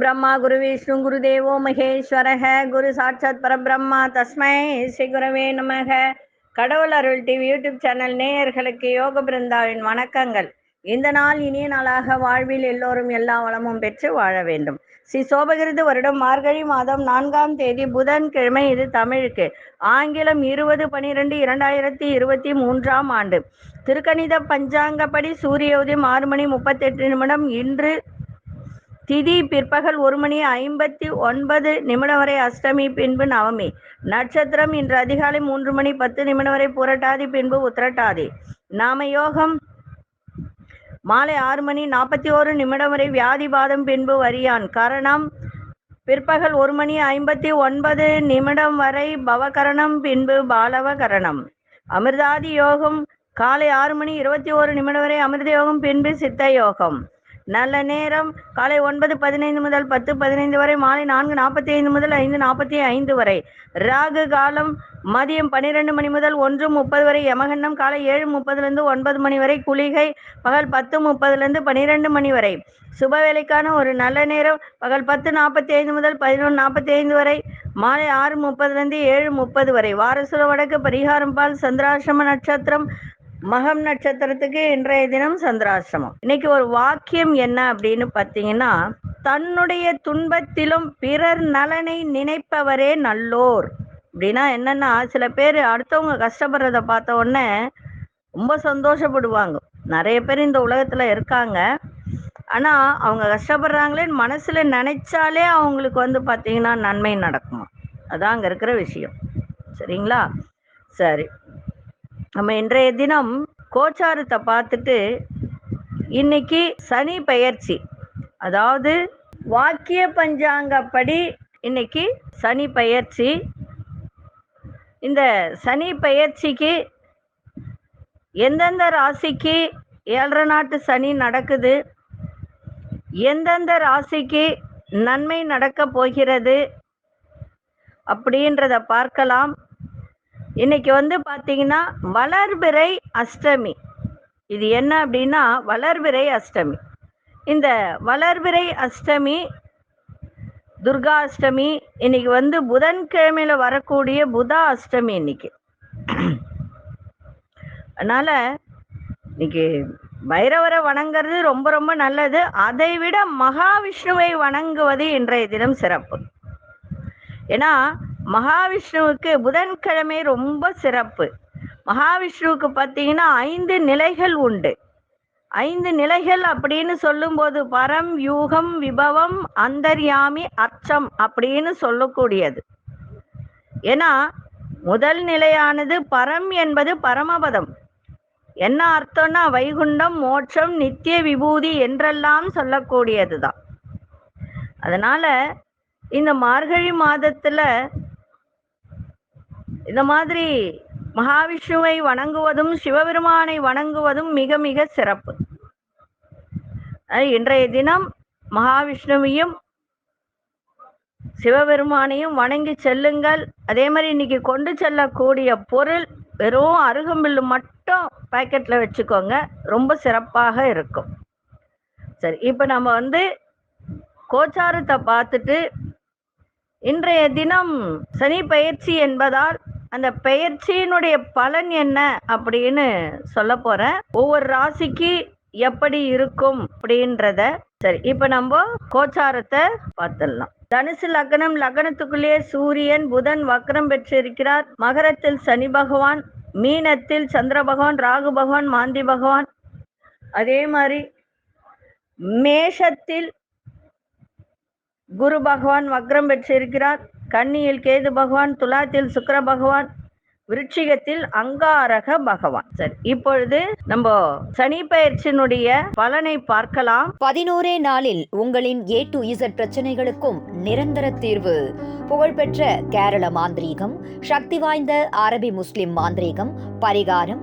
பிரம்மா குரு விஷ்ணு குரு தேவோ மகேஸ்வரக குரு சாட்சாத் பரபிரம்மா தஸ்மை ஸ்ரீ குரவே நமக கடவுள் அருள் டிவி யூடியூப் சேனல் நேயர்களுக்கு யோக பிருந்தாவின் வணக்கங்கள். இந்த நாள் இனிய நாளாக வாழ்வில் எல்லோரும் எல்லா வளமும் பெற்று வாழ வேண்டும். ஸ்ரீ சோபகிருது வருடம் மார்கழி மாதம் நான்காம் தேதி புதன்கிழமை இது தமிழுக்கு. ஆங்கிலம் இருபது பனிரெண்டு இரண்டாயிரத்தி இருபத்தி மூன்றாம் ஆண்டு. திருக்கணித பஞ்சாங்கப்படி சூரிய உதயம் ஆறு மணி முப்பத்தெட்டு நிமிடம் இன்று திதி பிற்பகல் ஒரு மணி ஐம்பத்தி ஒன்பது நிமிடம் வரை அஷ்டமி பின்பு நவமி. நட்சத்திரம் இன்று அதிகாலை மூன்று மணி பத்து நிமிடம் வரை புரட்டாதி பின்பு உத்திரட்டாதி. நாம யோகம் மாலை ஆறு மணி நாற்பத்தி ஓரு நிமிடம் வரை வியாதிபாதம் பின்பு வரியான். கரணம் பிற்பகல் ஒரு மணி ஐம்பத்தி ஒன்பது நிமிடம் வரை பவகரணம் பின்பு பாலவ கரணம் அமிர்தாதி யோகம் காலை ஆறு மணி இருபத்தி ஓரு நிமிடம் வரை அமிர்த யோகம் பின்பு சித்த யோகம். நல்ல நேரம். காலை ஒன்பது பதினைந்து முதல் பத்து பதினைந்து வரை மாலை நான்கு நாற்பத்தி ஐந்து முதல் ஐந்து நாற்பத்தி ஐந்து வரை. ராகு காலம் மதியம் பன்னிரெண்டு மணி முதல் ஒன்று முப்பது வரை. யமகண்டம் காலை ஏழு முப்பதுலேருந்து ஒன்பது மணி வரை. குளிகை பகல் பத்து முப்பதுலேருந்து பன்னிரெண்டு மணி வரை. சுப வேலைக்கான ஒரு நல்ல நேரம். பகல் பத்து நாற்பத்தி ஐந்து முதல் பதினொன்று நாற்பத்தி ஐந்து வரை. மாலை ஆறு முப்பதுலேருந்து ஏழு முப்பது வரை. வாரசுர வடக்கு பரிகாரம் பால் சந்திராசிரம நட்சத்திரம் மகம் நட்சத்திரத்துக்கு இன்றைய தினம் சந்திராசிரமம் இன்னைக்கு ஒரு வாக்கியம் என்ன அப்படின்னு பார்த்தீங்கன்னா தன்னுடைய துன்பத்திலும் பிறர் நலனை நினைப்பவரே நல்லோர். அப்படின்னா என்னன்னா சில பேர் அடுத்தவங்க கஷ்டப்படுறத பார்த்த உடனே ரொம்ப சந்தோஷப்படுவாங்க. நிறைய பேர் இந்த உலகத்துல இருக்காங்க. ஆனா அவங்க கஷ்டப்படுறாங்களேன்னு மனசுல நினைச்சாலே அவங்களுக்கு வந்து பார்த்தீங்கன்னா நன்மை நடக்குமா? அதான் அங்க இருக்கிற விஷயம். சரிங்களா? சரி. நம்ம இன்றைய தினம் கோச்சாரத்தை பார்த்துட்டு இன்னைக்கு சனி பெயர்ச்சி. அதாவது வாக்கிய பஞ்சாங்கப்படி இன்னைக்கு சனி பெயர்ச்சி. இந்த சனி பெயர்ச்சிக்கு எந்தெந்த ராசிக்கு ஏழரை நாட்டு சனி நடக்குது? எந்தெந்த ராசிக்கு நன்மை நடக்க போகிறது? அப்படின்றத பார்க்கலாம். இன்னைக்கு வந்து பார்த்தீங்கன்னா வளர்பிறை அஷ்டமி. இது என்ன அப்படின்னா வளர்பிறை அஷ்டமி. இந்த வளர்பிறை அஷ்டமி துர்கா அஷ்டமி இன்னைக்கு வந்து புதன்கிழமையில வரக்கூடிய புதா அஷ்டமி இன்னைக்கு. அதனால இன்னைக்கு பைரவரை வணங்குறது ரொம்ப ரொம்ப நல்லது. அதை விட மகாவிஷ்ணுவை வணங்குவது இன்றைய தினம் சிறப்பு. ஏன்னா மகாவிஷ்ணுவுக்கு புதன்கிழமை ரொம்ப சிறப்பு. மகாவிஷ்ணுவுக்கு பார்த்தீங்கன்னா ஐந்து நிலைகள் உண்டு. ஐந்து நிலைகள் அப்படின்னு சொல்லும்போது பரம் யூகம் விபவம் அந்தர்யாமி அச்சம் அப்படின்னு சொல்லக்கூடியது. ஏன்னா முதல் நிலையானது பரம் என்பது பரமபதம். என்ன அர்த்தம்னா வைகுண்டம் மோட்சம் நித்திய விபூதி என்றெல்லாம் சொல்லக்கூடியது தான் அதனால இந்த மார்கழி மாதத்துல இந்த மாதிரி மகாவிஷ்ணுவை வணங்குவதும் சிவபெருமானை வணங்குவதும் மிக மிக சிறப்பு. இன்றைய தினம் மகாவிஷ்ணுவையும் சிவபெருமானையும் வணங்கி செல்லுங்கள். அதே மாதிரி இன்னைக்கு கொண்டு செல்லக்கூடிய பொருள் வெறும் அருகம்பில்லு மட்டும் பாக்கெட்ல வச்சுக்கோங்க. ரொம்ப சிறப்பாக இருக்கும். சரி இப்போ நம்ம வந்து கோச்சாரத்தை பார்த்துட்டு இன்றைய தினம் சனி பயிற்சி என்பதால் அந்த பெயர்ச்சியினுடைய பலன் என்ன அப்படின்னு சொல்ல போறேன். ஒவ்வொரு ராசிக்கு எப்படி இருக்கும் அப்படின்றத. சரி இப்ப நம்ம கோச்சாரத்தை பார்த்துடலாம். தனுசு லக்னம் லக்னத்துக்குள்ளேயே சூரியன் புதன் வக்ரம் பெற்றிருக்கிறார். மகரத்தில் சனி பகவான் மீனத்தில் சந்திர பகவான் ராகு பகவான் மாந்தி பகவான். அதே மாதிரி மேஷத்தில் குரு பகவான் வக்ரம் பெற்றிருக்கிறார். கன்னியில் கேது பகவான் துலாத்தில் சுக்கர பகவான் விருட்சிகத்தில் அங்காரக பகவான். சரி இப்பொழுது நம்ம சனி பயிற்சியினுடைய பலனை பார்க்கலாம். பதினோரே நாளில் உங்களின் ஏ டு இசட் பிரச்சனைகளுக்கும் நிரந்தர தீர்வு. புகழ்பெற்ற கேரள மாந்திரீகம் சக்தி வாய்ந்த அரபி முஸ்லிம் மாந்திரீகம் பரிகாரம்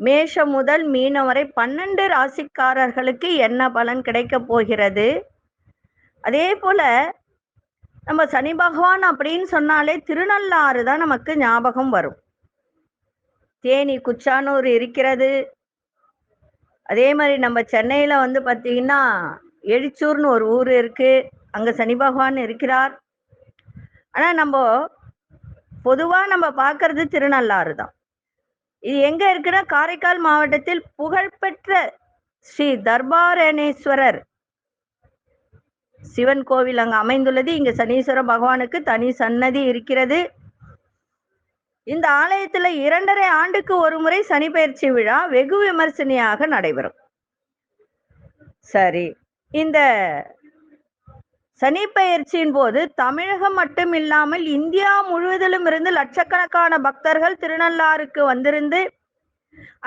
மேஷம் முதல் மீனம் வரை பன்னெண்டு ராசிக்காரர்களுக்கு என்ன பலன் கிடைக்கப் போகிறது? அதே போல நம்ம சனி பகவான் அப்படின்னு சொன்னாலே திருநள்ளாறு தான் நமக்கு ஞாபகம் வரும். தேனி குச்சானூர் இருக்கிறது. அதே மாதிரி நம்ம சென்னையில் வந்து பார்த்தீங்கன்னா எழிச்சூர்னு ஒரு ஊர் இருக்கு. அங்கே சனி பகவான் இருக்கிறார். ஆனால் நம்ம பொதுவாக நம்ம பார்க்கறது திருநள்ளாறு தான். இது எங்கே இருக்குன்னா காரைக்கால் மாவட்டத்தில் புகழ்பெற்ற ஸ்ரீ தர்பாரணேஸ்வரர் சிவன் கோவில் அங்கு அமைந்துள்ளது. இங்கே சனீஸ்வர பகவானுக்கு தனி சன்னதி இருக்கிறது. இந்த ஆலயத்தில் இரண்டரை ஆண்டுக்கு ஒரு முறை சனி பயிற்சி விழா வெகு விமர்சனையாக நடைபெறும். சரி இந்த சனி பயிற்சியின் போது தமிழகம் மட்டும் இல்லாமல் இந்தியா முழுவதிலும் இருந்து லட்சக்கணக்கான பக்தர்கள் திருநள்ளாறுக்கு வந்திருந்து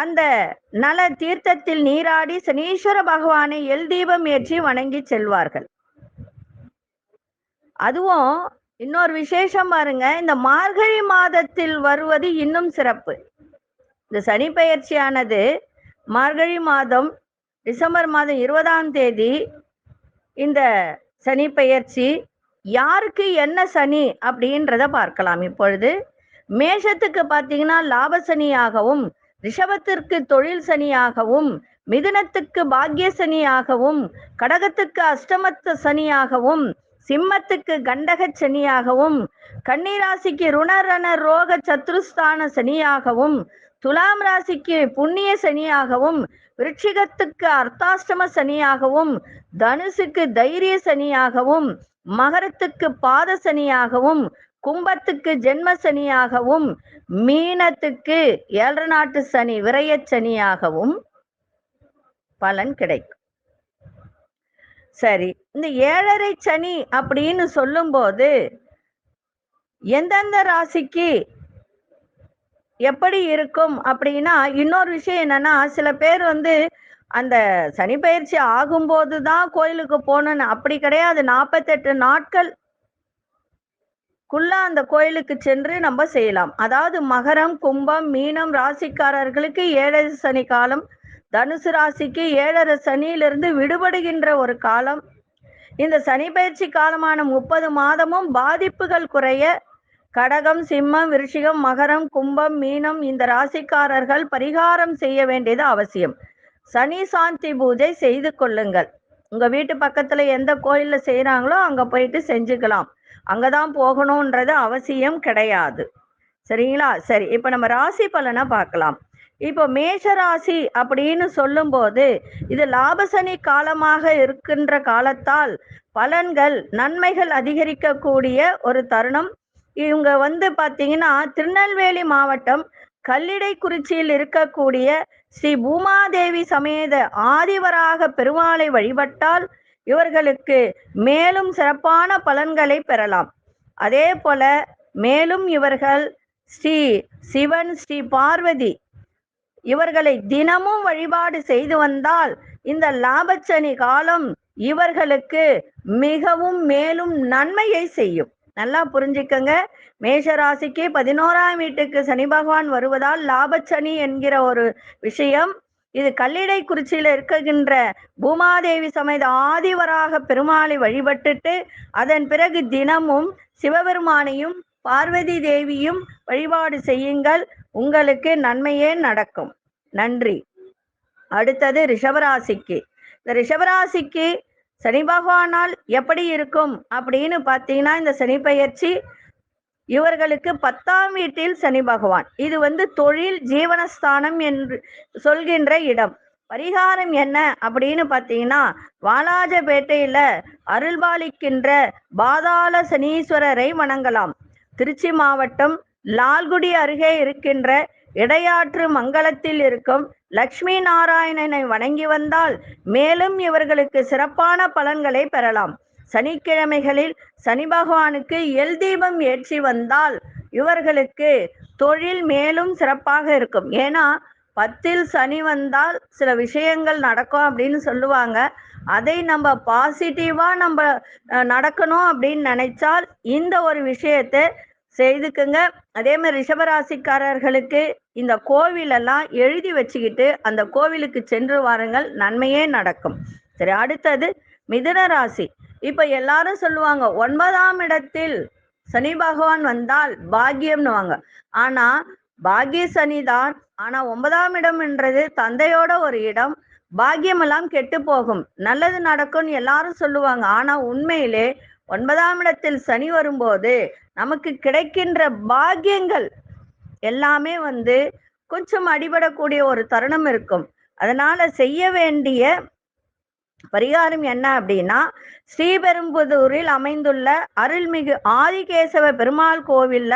அந்த நல தீர்த்தத்தில் நீராடி சனீஸ்வர பகவானை எல் தீபம் ஏற்றி வணங்கி செல்வார்கள். அதுவும் இன்னொரு விசேஷம் பாருங்க. இந்த மார்கழி மாதத்தில் வருவது இன்னும் சிறப்பு. இந்த சனி பயிற்சியானது மார்கழி மாதம் டிசம்பர் மாதம் இருபதாம் தேதி இந்த சனி பெயர்ச்சி. யாருக்கு என்ன சனி அப்படின்றத பார்க்கலாம். இப்பொழுது மேஷத்துக்கு பார்த்தீங்கன்னா லாப சனியாகவும் ரிஷபத்திற்கு தொழில் சனியாகவும் மிதுனத்துக்கு பாக்கிய சனியாகவும் கடகத்துக்கு அஷ்டமத்து சனியாகவும் சிம்மத்துக்கு கண்டக சனியாகவும் கன்னிராசிக்கு ருணரண ரோக சத்ருஸ்தான சனியாகவும் துலாம் ராசிக்கு புண்ணிய சனியாகவும் விருட்சிகத்துக்கு அர்த்தாஷ்டம சனியாகவும் தனுசுக்கு தைரிய சனியாகவும் மகரத்துக்கு பாத சனியாகவும் கும்பத்துக்கு ஜென்ம சனியாகவும் மீனத்துக்கு ஏழரை நாட்டு சனி விரயச் சனியாகவும் பலன் கிடைக்கும். சரி இந்த ஏழரை சனி அப்படின்னு சொல்லும்போது எந்தெந்த ராசிக்கு எப்படி இருக்கும் அப்படின்னா இன்னொரு விஷயம் என்னன்னா சில பேர் வந்து அந்த சனி பயிற்சி ஆகும்போது தான் கோயிலுக்கு போகணும்னு அப்படி கிடையாது. நாற்பத்தெட்டு நாட்கள் குள்ள அந்த கோயிலுக்கு சென்று நம்ம செய்யலாம். அதாவது மகரம் கும்பம் மீனம் ராசிக்காரர்களுக்கு ஏழரை சனி காலம் தனுசு ராசிக்கு ஏழரை சனியிலிருந்து விடுபடுகின்ற ஒரு காலம். இந்த சனி பயிற்சி காலமான முப்பது மாதமும் பாதிப்புகள் குறைய கடகம் சிம்மம் விருஷிகம் மகரம் கும்பம் மீனம் இந்த ராசிக்காரர்கள் பரிகாரம் செய்ய வேண்டியது அவசியம். சனி சாந்தி பூஜை செய்து கொள்ளுங்கள். உங்க வீட்டு பக்கத்துல எந்த கோயில்ல செய்யறாங்களோ அங்க போயிட்டு செஞ்சுக்கலாம். அங்கதான் போகணும்ன்றது அவசியம் கிடையாது. சரிங்களா? சரி இப்ப நம்ம ராசி பலனை பார்க்கலாம். இப்போ மேஷ ராசி அப்படின்னு சொல்லும்போது இது லாபசனி காலமாக இருக்கின்ற காலத்தால் பலன்கள் நன்மைகள் அதிகரிக்கக்கூடிய ஒரு தருணம் இவங்க வந்து பார்த்தீங்கன்னா திருநெல்வேலி மாவட்டம் கல்லிடைக்குறிச்சியில் இருக்கக்கூடிய ஸ்ரீ பூமாதேவி சமேத ஆதிவராக பெருமாளை வழிபட்டால் இவர்களுக்கு மேலும் சிறப்பான பலன்களை பெறலாம். அதே போல மேலும் இவர்கள் ஸ்ரீ சிவன் ஸ்ரீ பார்வதி இவர்களை தினமும் வழிபாடு செய்து வந்தால் இந்த லாபச்சனி காலம் இவர்களுக்கு மிகவும் மேலும் நன்மையை செய்யும். நல்லா புரிஞ்சுக்கங்க. மேஷ ராசிக்கு பதினோராம் வீட்டுக்கு சனி பகவான் வருவதால் லாபச்சனி என்கிற ஒரு விஷயம். இது கல்லிடை குறிச்சியில இருக்கின்ற பூமாதேவி சமேத ஆதிவராக பெருமாளை வழிபட்டுட்டு அதன் பிறகு தினமும் சிவபெருமானையும் பார்வதி தேவியும் வழிபாடு செய்யுங்கள். உங்களுக்கு நன்மையே நடக்கும். நன்றி. அடுத்தது ரிஷபராசிக்கு. இந்த ரிஷபராசிக்கு சனி பகவானால் எப்படி இருக்கும் அப்படின்னு பார்த்தீங்கன்னா இந்த சனி பயிற்சி இவர்களுக்கு பத்தாம் வீட்டில் சனி பகவான். இது வந்து தொழில் ஜீவனஸ்தானம் என்று சொல்கின்ற இடம். பரிகாரம் என்ன அப்படின்னு பார்த்தீங்கன்னா வாலாஜபேட்டையில அருள்பாலிக்கின்ற பாதாள சனீஸ்வரரை வணங்கலாம். திருச்சி மாவட்டம் லால்குடி அருகே இருக்கின்ற இடையாற்று மங்கலத்தில் இருக்கும் லக்ஷ்மி நாராயணனை வணங்கி வந்தால் மேலும் இவர்களுக்கு சிறப்பான பலன்களை பெறலாம். சனிக்கிழமைகளில் சனி பகவானுக்கு எல் தீபம் ஏற்றி வந்தால் இவர்களுக்கு தொழில் மேலும் சிறப்பாக இருக்கும். ஏன்னா பத்தில் சனி வந்தால் சில விஷயங்கள் நடக்கும் அப்படின்னு சொல்லுவாங்க. அதை நம்ம பாசிட்டிவா நம்ம நடக்கணும் அப்படின்னு நினைச்சால் இந்த ஒரு விஷயத்தை செய்துக்குங்க. அதே மாதிரி ரிஷபராசிக்காரர்களுக்கு இந்த கோவிலெல்லாம் எழுதி வச்சுக்கிட்டு அந்த கோவிலுக்கு சென்று வாருங்கள் நன்மையே நடக்கும். சரி அடுத்தது மிதுன ராசி. இப்ப எல்லாரும் சொல்லுவாங்க ஒன்பதாம் இடத்தில் சனி பகவான் வந்தால் பாக்கியம்னுவாங்க ஆனா பாக்கிய சனி தான். ஆனா ஒன்பதாம் இடம் என்றது தந்தையோட ஒரு இடம். பாக்கியம் எல்லாம் கெட்டு போகும். நல்லது நடக்கும்னு எல்லாரும் சொல்லுவாங்க. ஆனா உண்மையிலே ஒன்பதாம் இடத்தில் சனி வரும்போது நமக்கு கிடைக்கின்ற பாக்கியங்கள் எல்லாமே வந்து கொஞ்சம் அடிபடக்கூடிய ஒரு தருணம் இருக்கும். அதனால செய்ய வேண்டிய பரிகாரம் என்ன அப்படின்னா ஸ்ரீபெரும்புதூரில் அமைந்துள்ள அருள்மிகு ஆதிகேசவ பெருமாள் கோவில்ல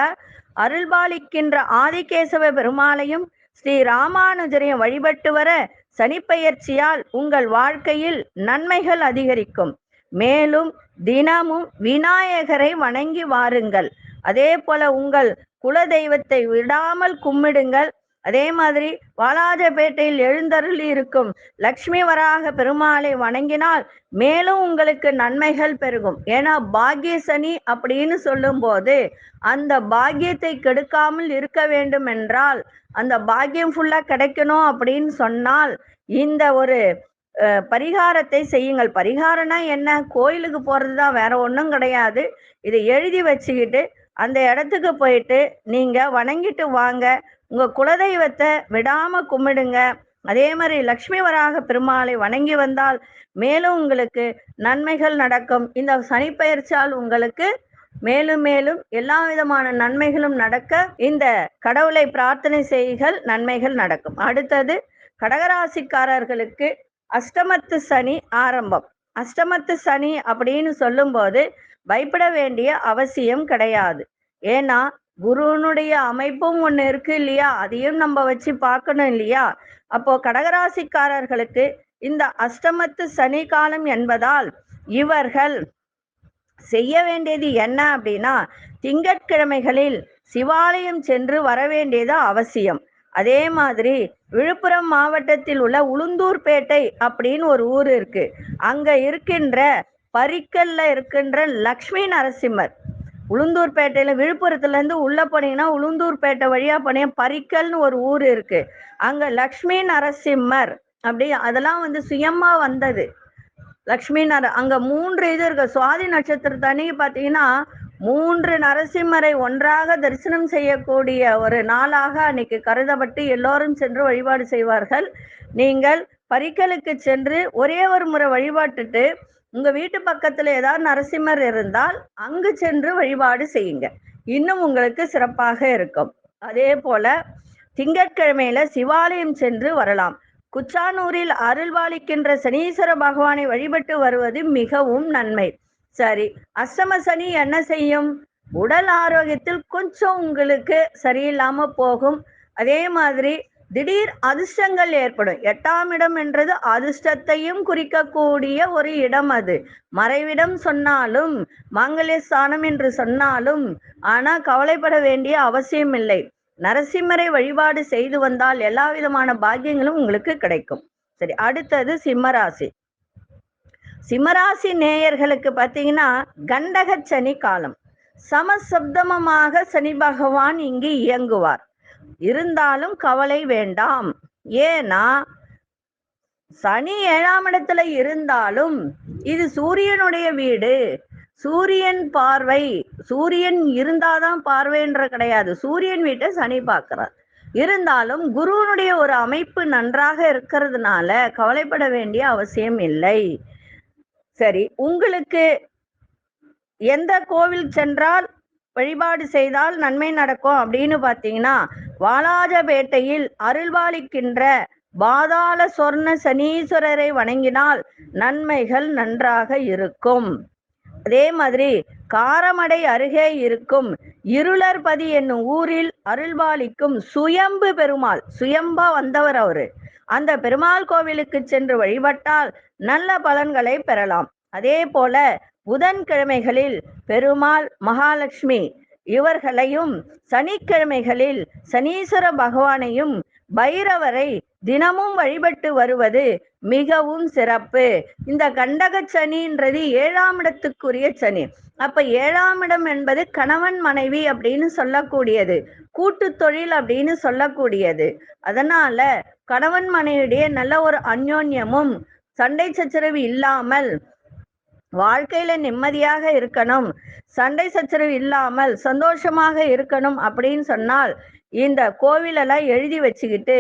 அருள்பாலிக்கின்ற ஆதிகேசவ பெருமாளையும் ஸ்ரீ ராமானுஜரையும் வழிபட்டு வர சனிப்பெயர்ச்சியால் உங்கள் வாழ்க்கையில் நன்மைகள் அதிகரிக்கும். மேலும் தினமும் விநாயகரை வணங்கி வாருங்கள். அதே போல உங்கள் குல தெய்வத்தை விடாமல் கும்பிடுங்கள் அதே மாதிரி வாலாஜபேட்டையில் எழுந்தருளி இருக்கும் லக்ஷ்மி வராக பெருமாளை வணங்கினால் மேலும் உங்களுக்கு நன்மைகள் பெருகும். ஏன்னா பாக்கிய சனி அப்படின்னு சொல்லும்போது அந்த பாக்கியத்தை கெடுக்காமல் இருக்க வேண்டும் என்றால் அந்த பாக்கியம் ஃபுல்லா கிடைக்கணும் அப்படின்னு சொன்னால் இந்த ஒரு பரிகாரத்தை செய்யுங்கள். பரிகாரம்னா என்ன? கோயிலுக்கு போறது தான் வேற ஒன்றும் கிடையாது. இதை எழுதி வச்சுக்கிட்டு அந்த இடத்துக்கு போயிட்டு நீங்க வணங்கிட்டு வாங்க. உங்க குலதெய்வத்தை விடாம கும்பிடுங்க. அதே மாதிரி லக்ஷ்மி வராக பெருமாளை வணங்கி வந்தால் மேலும் உங்களுக்கு நன்மைகள் நடக்கும். இந்த சனிப்பெயர்ச்சியால் உங்களுக்கு மேலும் மேலும் எல்லா விதமான நன்மைகளும் நடக்க இந்த கடவுளை பிரார்த்தனை செய்கள் நன்மைகள் நடக்கும். அடுத்தது கடகராசிக்காரர்களுக்கு அஷ்டமத்து சனி ஆரம்பம். அஷ்டமத்து சனி அப்படின்னு சொல்லும்போது பயப்பட வேண்டிய அவசியம் கிடையாது. ஏன்னா குருனுடைய அமைப்பும் ஒண்ணு இருக்கு இல்லையா? அதையும் நம்ம வச்சு பார்க்கணும் இல்லையா? அப்போ கடகராசிக்காரர்களுக்கு இந்த அஷ்டமத்து சனி காலம் என்பதால் இவர்கள் செய்ய வேண்டியது என்ன அப்படின்னா திங்கட்கிழமைகளில் சிவாலயம் சென்று வர வேண்டியது அவசியம். அதே மாதிரி விழுப்புரம் மாவட்டத்தில் உள்ள உளுந்தூர்பேட்டை அப்படின்னு ஒரு ஊர் இருக்கு. அங்க இருக்கின்ற பரிக்கல்ல இருக்கின்ற லக்ஷ்மி நரசிம்மர். உளுந்தூர்பேட்டையில விழுப்புரத்துல இருந்து உள்ள போனீங்கன்னா உளுந்தூர்பேட்டை வழியா போனீங்க. பரிக்கல்னு ஒரு ஊர் இருக்கு. அங்க லக்ஷ்மி நரசிம்மர் அப்படி அதெல்லாம் வந்து சுயமா வந்தது. லக்ஷ்மி நர அங்க மூன்று இது இருக்கு. சுவாதி நட்சத்திரத்து அன்னைக்கு பாத்தீங்கன்னா மூன்று நரசிம்மரை ஒன்றாக தரிசனம் செய்யக்கூடிய ஒரு நாளாக அன்னைக்கு கருதப்பட்டு எல்லோரும் சென்று வழிபாடு செய்வார்கள். நீங்கள் பரிக்கலுக்கு சென்று ஒரே ஒரு முறை வழிபாட்டுட்டு உங்க வீட்டு பக்கத்துல ஏதாவது நரசிம்மர் இருந்தால் அங்கு சென்று வழிபாடு செய்யுங்க. இன்னும் உங்களுக்கு சிறப்பாக இருக்கும். அதே போல திங்கட்கிழமையில சிவாலயம் சென்று வரலாம். குச்சானூரில் அருள்வாளிக்கின்ற சனீஸ்வர பகவானை வழிபட்டு வருவது மிகவும் நன்மை. சரி அஷ்டம சனி என்ன செய்யும்? உடல் ஆரோக்கியத்தில் கொஞ்சம் உங்களுக்கு சரியில்லாம போகும். அதே மாதிரி திடீர் அதிர்ஷ்டங்கள் ஏற்படும். எட்டாம் இடம் என்றது அதிர்ஷ்டத்தையும் குறிக்கக்கூடிய ஒரு இடம் அது. மறைவிடம் சொன்னாலும் மாங்கல்ய ஸ்தானம் என்று சொன்னாலும் ஆனா கவலைப்பட வேண்டிய அவசியம் இல்லை. நரசிம்மரை வழிபாடு செய்து வந்தால் எல்லா விதமான பாக்கியங்களும் உங்களுக்கு கிடைக்கும். சரி அடுத்தது சிம்மராசி. சிம்மராசி நேயர்களுக்கு பார்த்தீங்கன்னா கண்டக சனி காலம். சமசப்தமமாக சனி பகவான் இங்கு இயங்குவார். இருந்தாலும் கவலை வேண்டாம். ஏன்னா சனி ஏழாம் இடத்துல இருந்தாலும் இது சூரியனுடைய வீடு. சூரியன் பார்வை சூரியன் இருந்தாதான் பார்வைன்ற கிடையாது. சூரியன் வீட்டை சனி பார்க்கிறார். இருந்தாலும் குருவனுடைய ஒரு அமைப்பு நன்றாக இருக்கிறதுனால கவலைப்பட வேண்டிய அவசியம் இல்லை. சரி உங்களுக்கு எந்த கோவில் சென்றால் வழிபாடு செய்தால் நன்மை நடக்கும் அப்படின்னு பார்த்தீங்கன்னா வாலாஜபேட்டையில் அருள்பாலிக்கின்ற பாதாள சொர்ண சனீஸ்வரரை வணங்கினால் நன்மைகள் நன்றாக இருக்கும். அதே மாதிரி காரமடை அருகே இருக்கும் இருளர்பதி என்னும் ஊரில் அருள்பாலிக்கும் சுயம்பு பெருமாள் சுயம்பா வந்தவர் அவரு. அந்த பெருமாள் கோவிலுக்கு சென்று வழிபட்டால் நல்ல பலன்களை பெறலாம். அதே போல புதன்கிழமைகளில் பெருமாள் மகாலட்சுமி இவர்களையும் சனிக்கிழமைகளில் சனீஸ்வர பகவானையும் பைரவரை தினமும் வழிபட்டு வருவது மிகவும் சிறப்பு. இந்த கண்டக சனின்றது ஏழாம் இடத்துக்குரிய சனி. அப்ப ஏழாம் இடம் என்பது கணவன் மனைவி அப்படின்னு சொல்லக்கூடியது. கூட்டு தொழில் அப்படின்னு சொல்லக்கூடியது. அதனால கணவன் மனைவியுடைய நல்ல ஒரு அந்யோன்யமும் சண்டை சச்சரவு இல்லாமல் வாழ்க்கையில நிம்மதியாக இருக்கணும். சண்டை சச்சரவு இல்லாமல் சந்தோஷமாக இருக்கணும் அப்படின்னு சொன்னால் இந்த கோவிலெல்லாம் எழுதி வச்சுக்கிட்டு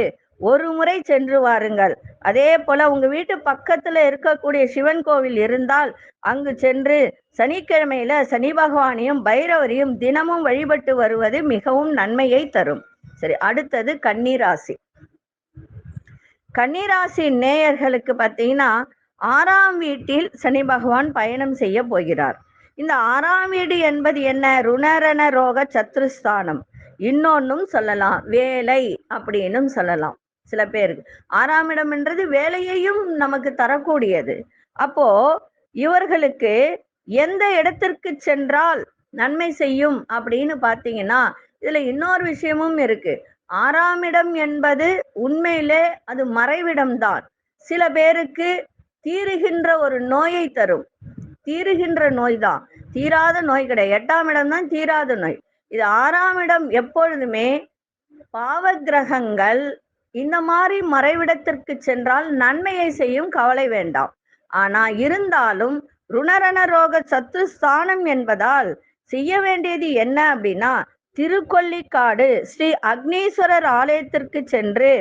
ஒரு முறை சென்று வாருங்கள். அதே போல உங்க வீட்டு பக்கத்துல இருக்கக்கூடிய சிவன் கோவில் இருந்தால் அங்கு சென்று சனிக்கிழமையில சனி பகவானையும் பைரவரையும் தினமும் வழிபட்டு வருவது மிகவும் நன்மையை தரும். சரி அடுத்தது கன்னிராசி. கன்னிராசி நேயர்களுக்கு பார்த்தீங்கன்னா ஆறாம் வீட்டில் சனி பகவான் பயணம் செய்ய போகிறார். இந்த ஆறாம் வீடு என்பது என்ன? ருணரண ரோக சத்ருஸ்தானம். இன்னொன்னும் சொல்லலாம். வேலை அப்படின்னும் சொல்லலாம். சில பேருக்கு. ஆறாம் இடம்ன்றது வேலையையும் நமக்கு தரக்கூடியது. அப்போ இவர்களுக்கு எந்த இடத்திற்கு சென்றால் நன்மை செய்யும் அப்படின்னு பார்த்தீங்கன்னா இதுல இன்னொரு விஷயமும் இருக்கு. ஆறாம் இடம் என்பது உண்மையிலே அது மறைவிடம்தான். சில பேருக்கு தீருகின்ற ஒரு நோயை தரும். தீருகின்ற நோய் தான் தீராத நோய் கிடையாது. எட்டாம் இடம் தான் தீராத நோய். இது ஆறாம் இடம் எப்பொழுதுமே பாவ கிரகங்கள் இந்த மாதிரி மறைவிடத்திற்கு சென்றால் நன்மையை செய்யும் கவலை வேண்டாம். ஆனா இருந்தாலும் ருணரண ரோக சத்து ஸ்தானம் என்பதால் செய்ய வேண்டியது என்ன அப்படின்னா திருக்கொல்லிக்காடு ஸ்ரீ அக்னீஸ்வரர் ஆலயத்திற்கு சென்று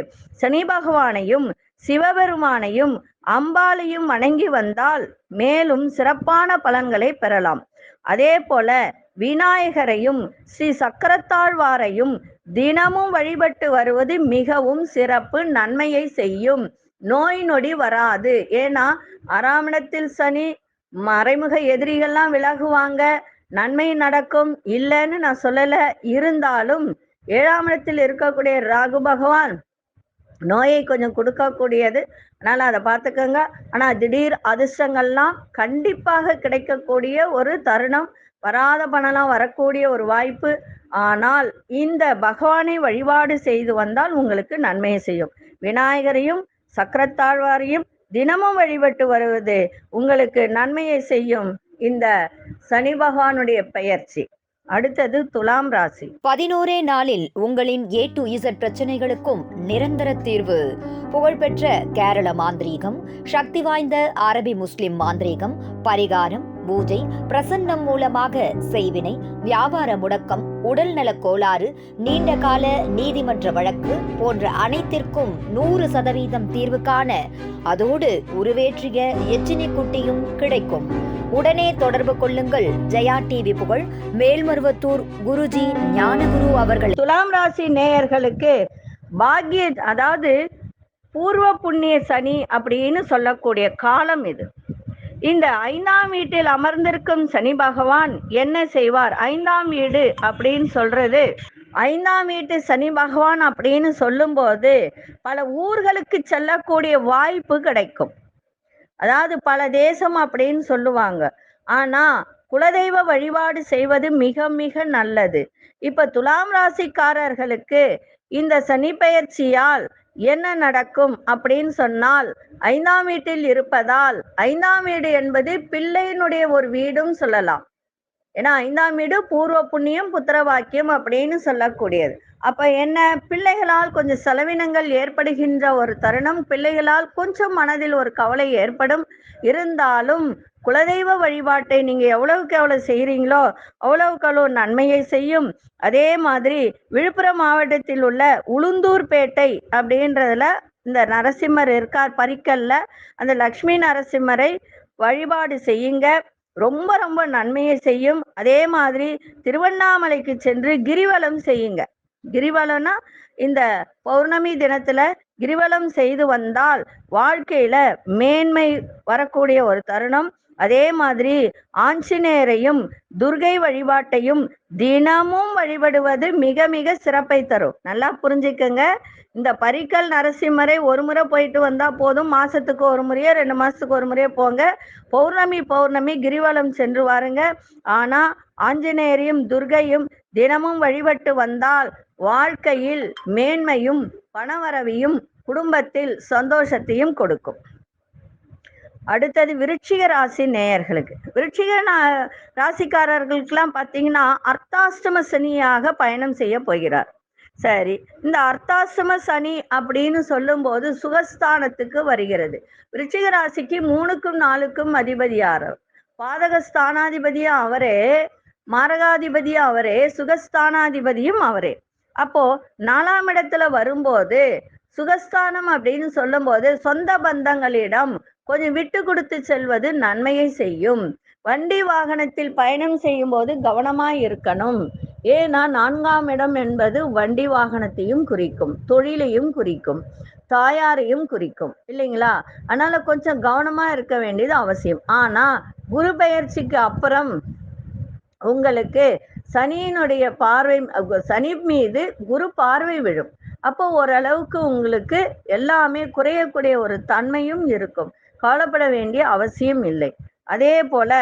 சனி பகவானையும் சிவபெருமானையும் அம்பாளையும் வணங்கி வந்தால் மேலும் சிறப்பான பலன்களை பெறலாம். அதே போல விநாயகரையும் ஸ்ரீ சக்கரத்தாழ்வாரையும் தினமும் வழிபட்டு வருவது மிகவும் சிறப்பு நன்மையை செய்யும். நோய் நொடி வராது. ஏன்னா அராமணத்தில் சனி மறைமுக எதிரிகள்லாம் விலகுவாங்க. நன்மை நடக்கும். இல்லைன்னு நான் சொல்லல. இருந்தாலும் ஏழாம் இடத்தில் இருக்கக்கூடிய ராகு பகவான் நோயை கொஞ்சம் கொடுக்கக்கூடியது. அதனால அதை பார்த்துக்கோங்க. ஆனா திடீர் அதிர்ஷ்டங்கள்லாம் கண்டிப்பாக கிடைக்கக்கூடிய ஒரு தருணம். வராத பணம்லாம் வரக்கூடிய ஒரு வாய்ப்பு. ஆனால் இந்த பகவானை வழிபாடு செய்து வந்தால் உங்களுக்கு நன்மையை செய்யும். விநாயகரையும் சக்கரத்தாழ்வாரையும் தினமும் வழிபட்டு வருவது உங்களுக்கு நன்மையை செய்யும். இந்த சனி பகவானுடைய பெயர்ச்சி. அடுத்தது துலாம் ராசி. பதினோரே நாளில் உங்களின் ஏ டு இசட் பிரச்சனைகளுக்கும் நிரந்தர தீர்வு. புகழ்பெற்ற கேரள மாந்திரீகம் சக்தி வாய்ந்த அரபி முஸ்லிம் மாந்திரீகம் பரிகாரம் பூஜை பிரசன்னம் மூலமாக செய்வினை வியாபார முடக்கம் உடல்நலக் கோளாறு நீண்ட கால நீதிமன்ற வழக்கு போன்ற அனைத்திற்கும் நூறு சதவீதம் தீர்வு காண அதோடு உருவேற்றிய எச்சினி குட்டியும் கிடைக்கும். உடனே தொடர்பு கொள்ளுங்கள். ஜெயா டிவி புகழ். மேல்மருவத்தூர் குருஜி ஞானகுரு அவர்கள். துலாம் ராசி நேயர்களுக்கு பாக்கிய அதாவது பூர்வ புண்ணிய சனி அப்படின்னு சொல்லக்கூடிய காலம் இது. இந்த ஐந்தாம் வீட்டில் அமர்ந்திருக்கும் சனி பகவான் என்ன செய்வார்? ஐந்தாம் வீடு அப்படின்னு சொல்றது. ஐந்தாம் வீட்டு சனி பகவான் அப்படின்னு சொல்லும்போது பல ஊர்களுக்கு செல்லக்கூடிய வாய்ப்பு கிடைக்கும். அதாவது பல தேசம் அப்படின்னு சொல்லுவாங்க. ஆனா குலதெய்வ வழிபாடு செய்வது மிக மிக நல்லது. இப்ப துலாம் ராசிக்காரர்களுக்கு இந்த சனி பெயர்ச்சியால் என்ன நடக்கும் அப்படின்னு சொன்னால் ஐந்தாம் வீட்டில் இருப்பதால் ஐந்தாம் வீடு என்பது பிள்ளையினுடைய ஒரு வீடும் சொல்லலாம். ஏன்னா ஐந்தாம் வீடு பூர்வ புண்ணியம் புத்திர வாக்கியம் அப்படின்னு சொல்லக்கூடியது. அப்ப என்ன பிள்ளைகளால் கொஞ்சம் செலவினங்கள் ஏற்படுகின்ற ஒரு தருணம் பிள்ளைகளால் கொஞ்சம் மனதில் ஒரு கவலை ஏற்படும். இருந்தாலும் குலதெய்வ வழிபாட்டை நீங்க எவ்வளவுக்கு எவ்வளவு செய்கிறீங்களோ அவ்வளவுக்கு அவ்வளவு நன்மையை செய்யும். அதே மாதிரி விழுப்புரம் மாவட்டத்தில் உள்ள உளுந்தூர்பேட்டை அப்படின்றதுல இந்த நரசிம்மர் இருக்கார் பரிக்கல்ல அந்த லக்ஷ்மி நரசிம்மரை வழிபாடு செய்யுங்க. ரொம்ப ரொம்ப நன்மையை செய்யும். அதே மாதிரி திருவண்ணாமலைக்கு சென்று கிரிவலம் செய்யுங்க. கிரிவலம்னா இந்த பௌர்ணமி தினத்துல கிரிவலம் செய்து வந்தால் வாழ்க்கையில மேன்மை வரக்கூடிய ஒரு தருணம். அதே மாதிரி ஆஞ்சநேயரையும் துர்கை வழிபாட்டையும் தினமும் வழிபடுவது மிக மிக சிறப்பை தரும். நல்லா புரிஞ்சுக்கங்க. இந்த பரிக்கல் நரசிம்மரை ஒரு முறை போயிட்டு வந்தா போதும். மாசத்துக்கு ஒரு முறையோ ரெண்டு மாசத்துக்கு ஒரு முறையோ போங்க. பௌர்ணமி பௌர்ணமி கிரிவலம் சென்று வாருங்க. ஆனா ஆஞ்சநேயரையும் துர்கையும் தினமும் வழிபட்டு வந்தால் வாழ்க்கையில் மேன்மையும் பணவரவையும் குடும்பத்தில் சந்தோஷத்தையும் கொடுக்கும். அடுத்தது விருட்சிக ராசி நேயர்களுக்கு. விருச்சிக ராசிக்காரர்களுக்கெல்லாம் பார்த்தீங்கன்னா அர்த்தாஷ்டம சனியாக பயணம் செய்ய போகிறார். சரி இந்த அர்த்தாஷ்டம சனி அப்படின்னு சொல்லும்போது சுகஸ்தானத்துக்கு வருகிறது. விருச்சிக ராசிக்கு மூணுக்கும் நாலுக்கும் அதிபதியார். பாதக ஸ்தானாதிபதியும் அவரே மாரகாதிபதியும் அவரே சுகஸ்தானாதிபதியும் அவரே. அப்போ நாலாம் இடத்துல வரும்போது சுகஸ்தானம் அப்படின்னு சொல்லும்போது சொந்த பந்தங்களிடம் கொஞ்சம் விட்டு கொடுத்து செல்வது நன்மையை செய்யும். வண்டி வாகனத்தில் பயணம் செய்யும் போது கவனமாய் இருக்கணும். ஏன்னா நான்காம் இடம் என்பது வண்டி வாகனத்தையும் குறிக்கும் தொழிலையும் குறிக்கும் தாயாரையும் குறிக்கும் இல்லைங்களா? அதனால கொஞ்சம் கவனமா இருக்க வேண்டியது அவசியம். ஆனா குரு பயிற்சிக்கு அப்புறம் உங்களுக்கு சனியினுடைய பார்வை சனி மீது குரு பார்வை விழும். அப்போ ஓரளவுக்கு உங்களுக்கு எல்லாமே குறையக்கூடிய ஒரு தன்மையும் இருக்கும். கவலைப்பட வேண்டிய அவசியம் இல்லை. அதே போல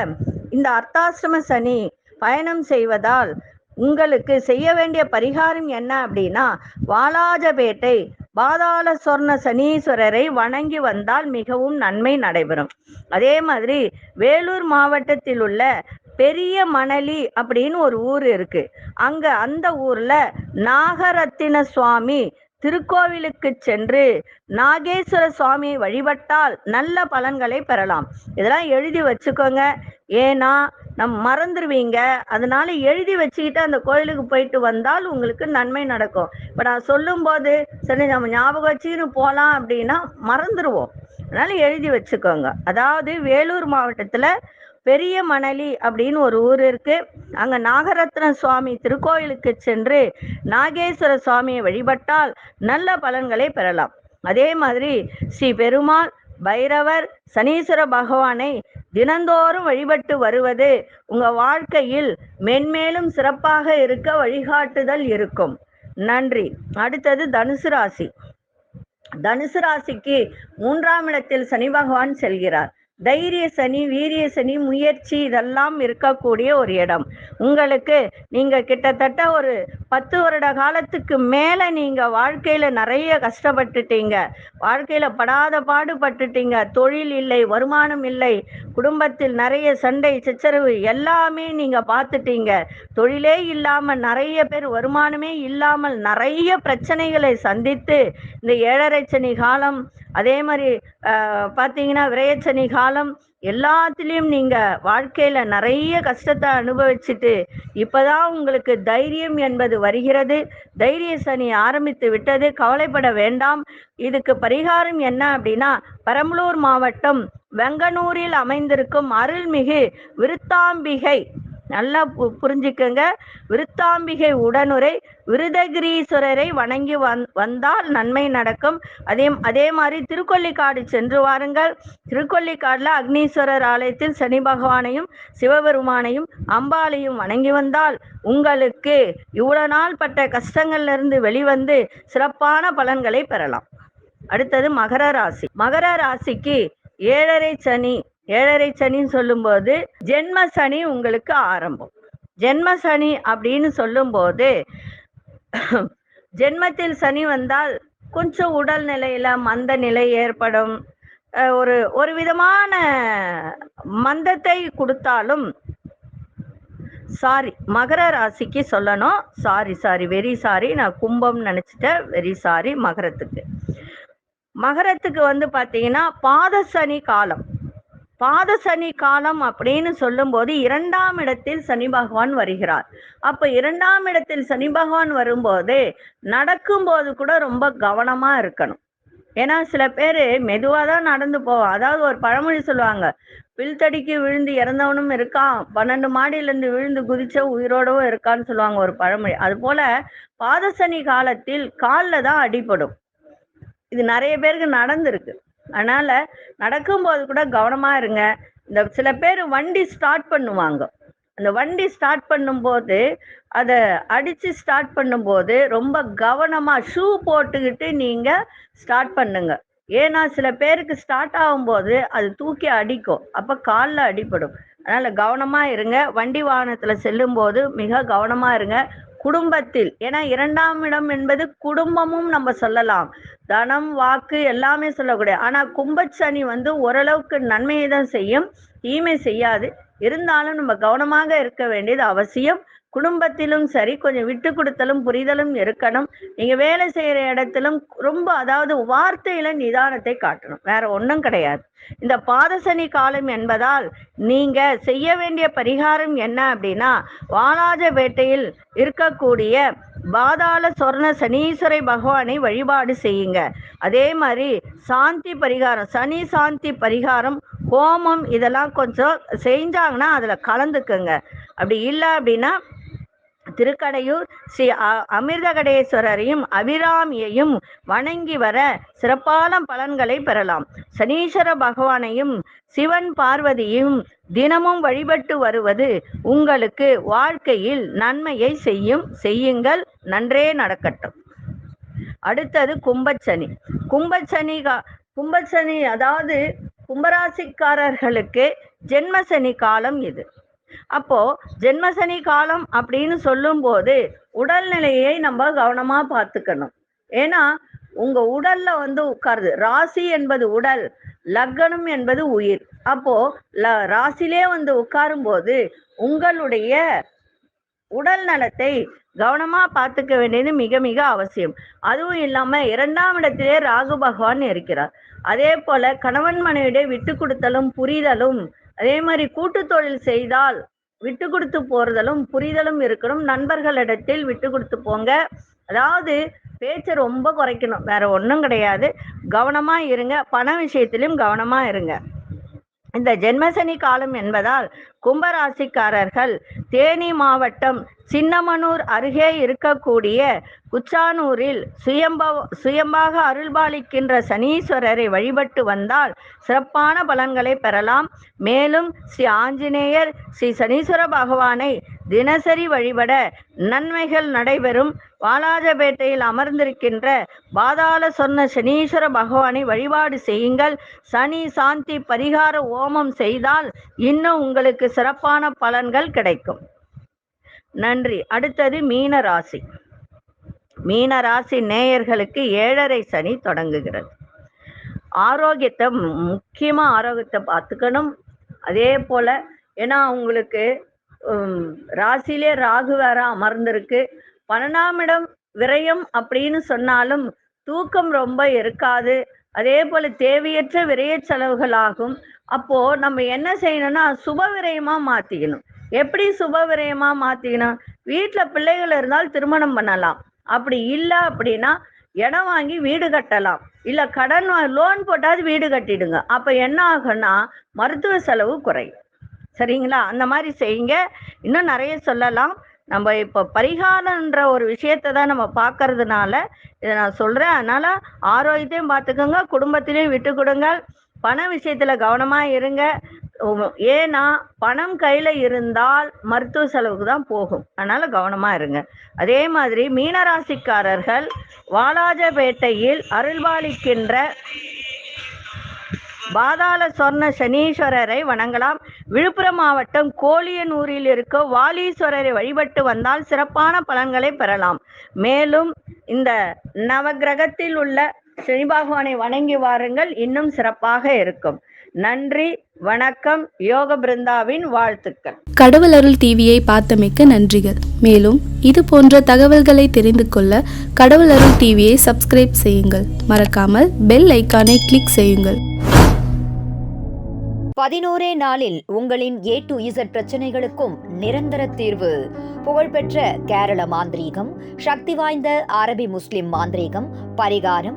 இந்த அர்த்தாசிரம சனி பயணம் செய்வதால் உங்களுக்கு செய்ய வேண்டிய பரிகாரம் என்ன அப்படின்னா வாலாஜபேட்டை பாதாள சொர்ண சனீஸ்வரரை வணங்கி வந்தால் மிகவும் நன்மை நடைபெறும். அதே மாதிரி வேலூர் மாவட்டத்தில் உள்ள பெரிய மணலி அப்படின்னு ஒரு ஊர் இருக்கு. அங்க அந்த ஊர்ல நாகரத்தின சுவாமி திருக்கோவிலுக்கு சென்று நாகேஸ்வர சுவாமியை வழிபட்டால் நல்ல பலன்களை பெறலாம். இதெல்லாம் எழுதி வச்சுக்கோங்க. ஏன்னா நம் மறந்துடுவீங்க அதனால எழுதி வச்சுக்கிட்டு அந்த கோயிலுக்கு போயிட்டு வந்தால் உங்களுக்கு நன்மை நடக்கும். இப்போ நான் சொல்லும்போது சரி நம்ம ஞாபகம் வச்சுன்னு போகலாம் அப்படின்னா மறந்துடுவோம் அதனால எழுதி வச்சுக்கோங்க. அதாவது வேலூர் மாவட்டத்தில் பெரிய மணலி அப்படின்னு ஒரு ஊர் இருக்கு. அங்க நாகரத்ன சுவாமி திருக்கோயிலுக்கு சென்று நாகேஸ்வர சுவாமியை வழிபட்டால் நல்ல பலன்களை பெறலாம். அதே மாதிரி ஸ்ரீ பெருமாள் பைரவர் சனீஸ்வர பகவானை தினந்தோறும் வழிபட்டு வருவது உங்க வாழ்க்கையில் மென்மேலும் சிறப்பாக இருக்க வழிகாட்டுதல் இருக்கும். நன்றி. அடுத்தது தனுசு ராசி. தனுசு ராசிக்கு மூன்றாம் இடத்தில் சனி பகவான் செல்கிறார். தைரிய சனி வீரிய சனி முயற்சி இதெல்லாம் இருக்கக்கூடிய ஒரு இடம். உங்களுக்கு நீங்கள் கிட்டத்தட்ட ஒரு பத்து வருட காலத்துக்கு மேலே நீங்கள் வாழ்க்கையில் நிறைய கஷ்டப்பட்டுட்டீங்க. வாழ்க்கையில் படாத பாடுபட்டுட்டீங்க. தொழில் இல்லை வருமானம் இல்லை குடும்பத்தில் நிறைய சண்டை சச்சரவு எல்லாமே நீங்கள் பார்த்துட்டீங்க. தொழிலே இல்லாமல் நிறைய பேர் வருமானமே இல்லாமல் நிறைய பிரச்சனைகளை சந்தித்து இந்த ஏழரை சனி காலம் அதே மாதிரி பார்த்தீங்கன்னா விரயச்சனி காலம் எல்லாத்துலேயும் நீங்கள் வாழ்க்கையில் நிறைய கஷ்டத்தை அனுபவிச்சுட்டு இப்போதான் உங்களுக்கு தைரியம் என்பது வருகிறது. தைரிய சனி ஆரம்பித்து விட்டது. கவலைப்பட வேண்டாம். இதுக்கு பரிகாரம் என்ன அப்படின்னா பெரம்பலூர் மாவட்டம் வெங்கனூரில் அமைந்திருக்கும் அருள்மிகு விருத்தாம்பிகை நல்லா பு- புரிஞ்சுக்கங்க. விருத்தாம்பிகை உடனுரை விருதகிரீஸ்வரரை வணங்கி வந் வந்தால் நன்மை நடக்கும். அதே அதே மாதிரி திருக்கொல்லிக்காடு சென்று வாருங்கள். திருக்கொல்லிக்காடில் அக்னீஸ்வரர் ஆலயத்தில் சனி பகவானையும் சிவபெருமானையும் அம்பாளையும் வணங்கி வந்தால் உங்களுக்கு இவ்வளோ நாள் பட்ட கஷ்டங்கள்லிருந்து வெளிவந்து சிறப்பான பலன்களை பெறலாம். அடுத்தது மகர ராசி. மகர ராசிக்கு ஏழரை சனி ஏழரை சனின்னு சொல்லும்போது ஜென்ம சனி உங்களுக்கு ஆரம்பம். ஜென்ம சனி அப்படின்னு சொல்லும்போது ஜென்மத்தில் சனி வந்தால் கொஞ்சம் உடல் நிலையில மந்த நிலை ஏற்படும். ஒரு ஒரு விதமான மந்தத்தை கொடுத்தாலும் சாரி மகர ராசிக்கு சொல்லணும். Sorry sorry very sorry. நான் கும்பம் நினைச்சிட்டேன். வெரி சாரி மகரத்துக்கு. மகரத்துக்கு வந்து பார்த்தீங்கன்னா பாத சனி காலம். பாத சனி காலம் அப்படின்னு சொல்லும்போது இரண்டாம் இடத்தில் சனி பகவான் வருகிறார். அப்ப இரண்டாம் இடத்தில் சனி பகவான் வரும்போது நடக்கும்போது கூட ரொம்ப கவனமா இருக்கணும். ஏன்னா சில பேர் மெதுவாக தான் நடந்து போவோம் அதாவது ஒரு பழமொழி சொல்லுவாங்க பில்தடிக்கு விழுந்து இறந்தவனும் இருக்கான். பன்னெண்டு மாடியிலேருந்து விழுந்து குதிச்ச உயிரோடவும் இருக்கான்னு சொல்லுவாங்க ஒரு பழமொழி. அது போல பாதசனி காலத்தில் காலில் தான் அடிபடும். இது நிறைய பேருக்கு நடந்திருக்கு. அதனால நடக்கும்போது கூட கவனமா இருங்க. இந்த சில பேர் வண்டி ஸ்டார்ட் பண்ணுவாங்க. அந்த வண்டி ஸ்டார்ட் பண்ணும்போது அதை அடித்து ஸ்டார்ட் பண்ணும்போது ரொம்ப கவனமாக ஷூ போட்டுக்கிட்டு நீங்கள் ஸ்டார்ட் பண்ணுங்க. ஏன்னா சில பேருக்கு ஸ்டார்ட் ஆகும்போது அது தூக்கி அடிக்கும். அப்போ காலில் அடிப்படும் அதனால் கவனமாக இருங்க. வண்டி வாகனத்தில் செல்லும்போது மிக கவனமாக இருங்க. குடும்பத்தில் ஏன்னா இரண்டாம் இடம் என்பது குடும்பமும் நம்ம சொல்லலாம். தனம் வாக்கு எல்லாமே சொல்லக்கூடிய ஆனா கும்பச்சனி வந்து ஓரளவுக்கு நன்மையை தான் செய்யும் தீமை செய்யாது. இருந்தாலும் நம்ம கவனமாக இருக்க வேண்டியது அவசியம். குடும்பத்திலும் சரி கொஞ்சம் விட்டு கொடுத்தலும் புரிதலும் இருக்கணும். நீங்க வேலை செய்யற இடத்திலும் ரொம்ப அதாவது வார்த்தையில நிதானத்தை காட்டணும். வேற ஒன்றும் கிடையாது. இந்த பாதசனி காலம் என்பதால் நீங்க செய்ய வேண்டிய பரிகாரம் என்ன அப்படின்னா வாலாஜ வேட்டையில் இருக்கக்கூடிய பாதாள சொர்ண சனீஸ்வரை பகவானை வழிபாடு செய்யுங்க. அதே மாதிரி சாந்தி பரிகாரம் சனி சாந்தி பரிகாரம் ஹோமம் இதெல்லாம் கொஞ்சம் செஞ்சாங்கன்னா அதுல கலந்துக்குங்க. அப்படி இல்லை அப்படின்னா திருக்கடையூர் ஸ்ரீ அ- அமிர்தகடேஸ்வரரையும் அபிராமியையும் வணங்கி வர சிறப்பான பலன்களை பெறலாம். சனீஸ்வர பகவானையும் சிவன் பார்வதியும் தினமும் வழிபட்டு வருவது உங்களுக்கு வாழ்க்கையில் நன்மையை செய்யும். செய்யுங்கள். நன்றே நடக்கட்டும். அடுத்தது கும்பச்சனி. கும்பச்சனி கா- கும்பச்சனி அதாவது கும்பராசிக்காரர்களுக்கு ஜென்மசனி காலம் இது. அப்போ ஜென்மசனி காலம் அப்படின்னு சொல்லும்போது உடல்நிலையை நம்ம கவனமா பார்த்துக்கணும். ஏன்னா உங்க உடல்ல வந்து உட்காருது. ராசி என்பது உடல் லக்னம் என்பது உயிர். அப்போ ல- ராசிலே வந்து உட்காரும் போது உங்களுடைய உடல் நலத்தை கவனமா பார்த்துக்க வேண்டியது மிக மிக அவசியம். அதுவும் இல்லாம இரண்டாம் இடத்திலே ராகு பகவான் இருக்கிறார். அதே போல கணவன் மனைவியிடையே விட்டு கொடுத்தலும் புரிதலும் அதே மாதிரி கூட்டு தொழில் செய்தால் விட்டு கொடுத்து போறதலும் புரிதலும் இருக்கணும். நண்பர்களிடத்தில் விட்டு கொடுத்து போங்க. அதாவது பேச்சை ரொம்ப குறைக்கணும். வேற ஒன்றும் கிடையாது. கவனமா இருங்க. பண விஷயத்திலும் கவனமா இருங்க. இந்த ஜென்மசனி காலம் என்பதால் கும்பராசிக்காரர்கள் தேனி மாவட்டம் சின்னமனூர் அருகே இருக்கக்கூடிய குச்சானூரில் சுயம்ப சுயம்பாக அருள்பாலிக்கின்ற சனீஸ்வரரை வழிபட்டு வந்தால் சிறப்பான பலன்களை பெறலாம். மேலும் ஸ்ரீ ஆஞ்சநேயர் ஸ்ரீ சனீஸ்வர பகவானை தினசரி வழிபட நன்மைகள் நடைபெறும். வாலாஜபேட்டையில் அமர்ந்திருக்கின்ற பாதாள சொன்ன சனீஸ்வர பகவானை வழிபாடு செய்யுங்கள். சனி சாந்தி பரிகார ஓமம் செய்தால் இன்னும் உங்களுக்கு சிறப்பான பலன்கள் கிடைக்கும். நன்றி. அடுத்தது மீன ராசி மீன ராசி நேயர்களுக்கு ஏழரை சனி தொடங்குகிறது. ஆரோக்கியத்தை முக்கியமாக ஆரோக்கியத்தை பார்த்துக்கணும். அதே போல ஏன்னா உங்களுக்கு ராசிலே ராகு வேற அமர்ந்திருக்கு. பன்னெண்டாம் இடம் விரயம் அப்படின்னு சொன்னாலும் தூக்கம் ரொம்ப இருக்காது. அதே போல தேவையற்ற விரைய செலவுகள் ஆகும் அப்போ நம்ம என்ன செய்யணும்னா சுப விரயமா மாத்திக்கணும். எப்படி சுப விரயமா மாத்திக்கணும்? வீட்டுல பிள்ளைகள் இருந்தால் திருமணம் பண்ணலாம். அப்படி இல்லை அப்படின்னா இடம் வாங்கி வீடு கட்டலாம். இல்ல கடன் லோன் போட்டாவது வீடு கட்டிடுங்க. அப்ப என்ன ஆகும்னா மருத்துவ செலவு குறையும். சரிங்களா? அந்த மாதிரி செய்யுங்க. இன்னும் நிறைய சொல்லலாம். நம்ம இப்போ பரிகாரம்ன்ற ஒரு விஷயத்தை தான் நம்ம பார்க்கறதுனால இதை நான் சொல்றேன். அதனால ஆரோக்கியத்தையும் பார்த்துக்கோங்க குடும்பத்திலையும் விட்டு கொடுங்க. பண விஷயத்துல கவனமா இருங்க. ஏன்னா பணம் கையில இருந்தால் மருத்துவ செலவுக்கு தான் போகும். அதனால கவனமா இருங்க. அதே மாதிரி மீனராசிக்காரர்கள் வாலாஜபேட்டையில் அருள்பாலிக்கின்ற பாதாள சொர்ண சனீஸ்வரரை வணங்கலாம். விழுப்புரம் மாவட்டம் கோலியனூரில் இருக்க வாலீஸ்வரரை வழிபட்டு வந்தால் சிறப்பான பலன்களை பெறலாம். மேலும் இந்த நவக்கிரகத்தில் உள்ள சனி பகவானை வணங்கி வாருங்கள். இன்னும் சிறப்பாக இருக்கும். நன்றி வணக்கம். யோக பிருந்தாவின் வாழ்த்துக்கள். கடவுள் அருள் டிவியை பார்த்தமைக்க நன்றிகள். மேலும் இது போன்ற தகவல்களை தெரிந்து கொள்ள கடவுள் அருள் டிவியை சப்ஸ்கிரைப் செய்யுங்கள். மறக்காமல் பெல் ஐக்கானை கிளிக் செய்யுங்கள். பதினோரே நாளில் உங்களின் ஏ டு இசட் பிரச்சனைகளுக்கும் நிரந்தர தீர்வு. புகழ்பெற்ற கேரள மாந்திரீகம் சக்தி வாய்ந்த அரபி முஸ்லிம் மாந்திரீகம் பரிகாரம்